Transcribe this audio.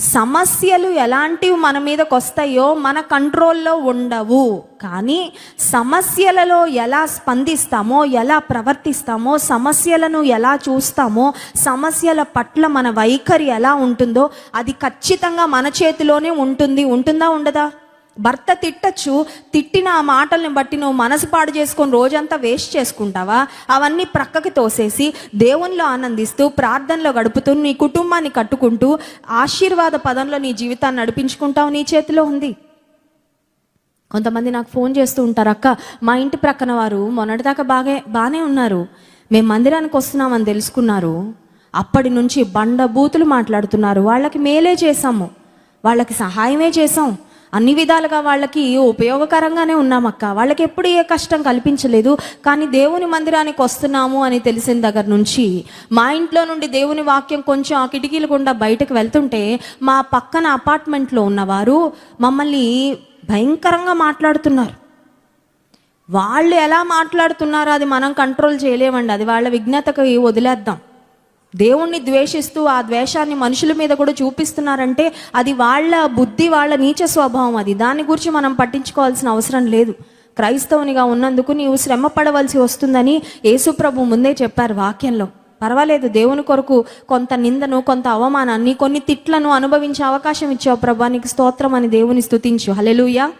సమస్యలు ఎలాంటివి మన మీదకి వస్తాయో మన కంట్రోల్లో ఉండవు. కానీ సమస్యలలో ఎలా స్పందిస్తామో ఎలా ప్రవర్తిస్తామో సమస్యలను ఎలా చూస్తామో సమస్యల పట్ల మన వైఖరి ఎలా ఉంటుందో అది ఖచ్చితంగా మన చేతిలోనే ఉంటుంది. ఉంటుందా ఉండదా? భర్త తిట్టచ్చు తిట్టిన ఆ మాటల్ని బట్టి నువ్వు మనసు పాడు చేసుకొని రోజంతా వేస్ట్ చేసుకుంటావా? అవన్నీ ప్రక్కకి తోసేసి దేవునిలో ఆనందిస్తూ ప్రార్థనలో గడుపుతూ నీ కుటుంబాన్ని కట్టుకుంటూ ఆశీర్వాద పదంలో నీ జీవితాన్ని నడిపించుకుంటావు నీ చేతిలో ఉంది. కొంతమంది నాకు ఫోన్ చేస్తూ ఉంటారు అక్క మా ఇంటి ప్రక్కన వారు మొన్నటిదాకా బాగా బాగానే ఉన్నారు. మేము మందిరానికి వస్తున్నామని తెలుసుకున్నారు. అప్పటి నుంచి బండ బూతులు మాట్లాడుతున్నారు. వాళ్ళకి మేలే చేసాము వాళ్ళకి సహాయమే చేసాం అన్ని విధాలుగా వాళ్ళకి ఉపయోగకరంగానే ఉన్నామక్క వాళ్ళకి ఎప్పుడు ఏ కష్టం కల్పించలేదు. కానీ దేవుని మందిరానికి వస్తున్నాము అని తెలిసిన దగ్గర నుంచి మా ఇంట్లో నుండి దేవుని వాక్యం కొంచెం ఆ కిటికీలు గుండా బయటకు వెళ్తుంటే మా పక్కన అపార్ట్మెంట్లో ఉన్నవారు మమ్మల్ని భయంకరంగా మాట్లాడుతున్నారు. వాళ్ళు ఎలా మాట్లాడుతున్నారో అది మనం కంట్రోల్ చేయలేమండి. అది వాళ్ళ విజ్ఞతకి వదిలేద్దాం. దేవుణ్ణి ద్వేషిస్తూ ఆ ద్వేషాన్ని మనుషుల మీద కూడా చూపిస్తున్నారంటే అది వాళ్ళ బుద్ధి వాళ్ళ నీచ స్వభావం అది. దాని గురించి మనం పట్టించుకోవాల్సిన అవసరం లేదు. క్రైస్తవునిగా ఉన్నందుకు నీవు శ్రమ పడవలసి వస్తుందని యేసుప్రభు ముందే చెప్పారు వాక్యంలో. పర్వాలేదు దేవుని కొరకు కొంత నిందను కొంత అవమానాన్ని కొన్ని తిట్లను అనుభవించే అవకాశం ఇచ్చావు ప్రభా. నీకు స్తోత్రం అని దేవుని స్థుతించు హలెలుయా